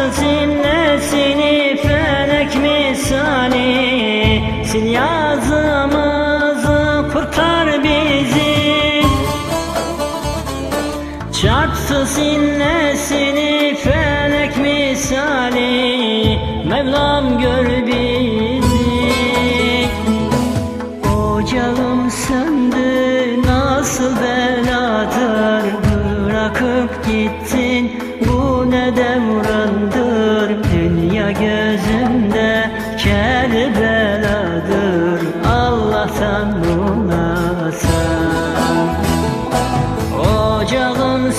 Nasıl inlesin felek misali? Sil yazımızı kurtar bizi. Çarpsız inlesin felek misali? Mevlam gör bizi. Ocağım söndü nasıl beladır? Bırakıp gitti. Allah'tan bulasam Ocağın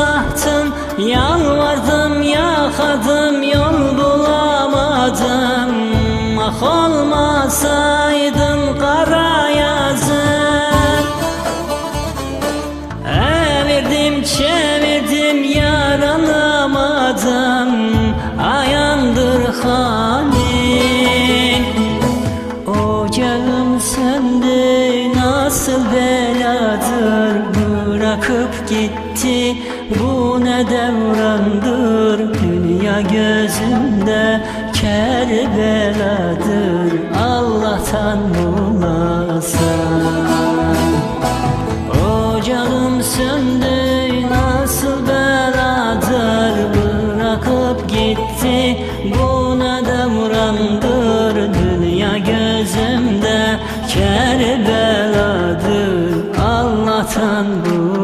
tahtın Yalvardım yakadım, yol bulamadım. Ah olmasaydın kara yazın. Evirdim çevirdim yaranamadım. Ayandır halin Ocağım söndü nasıl beladır? Bırakıp gitti ne devrandır Dünya gözümde kerbeladır Allah'tan bulasam Ocağım söndü nasıl beladır? Bırakıp gitti buna devrandır. Dünya gözümde kerbeladır Allah'tan bulasam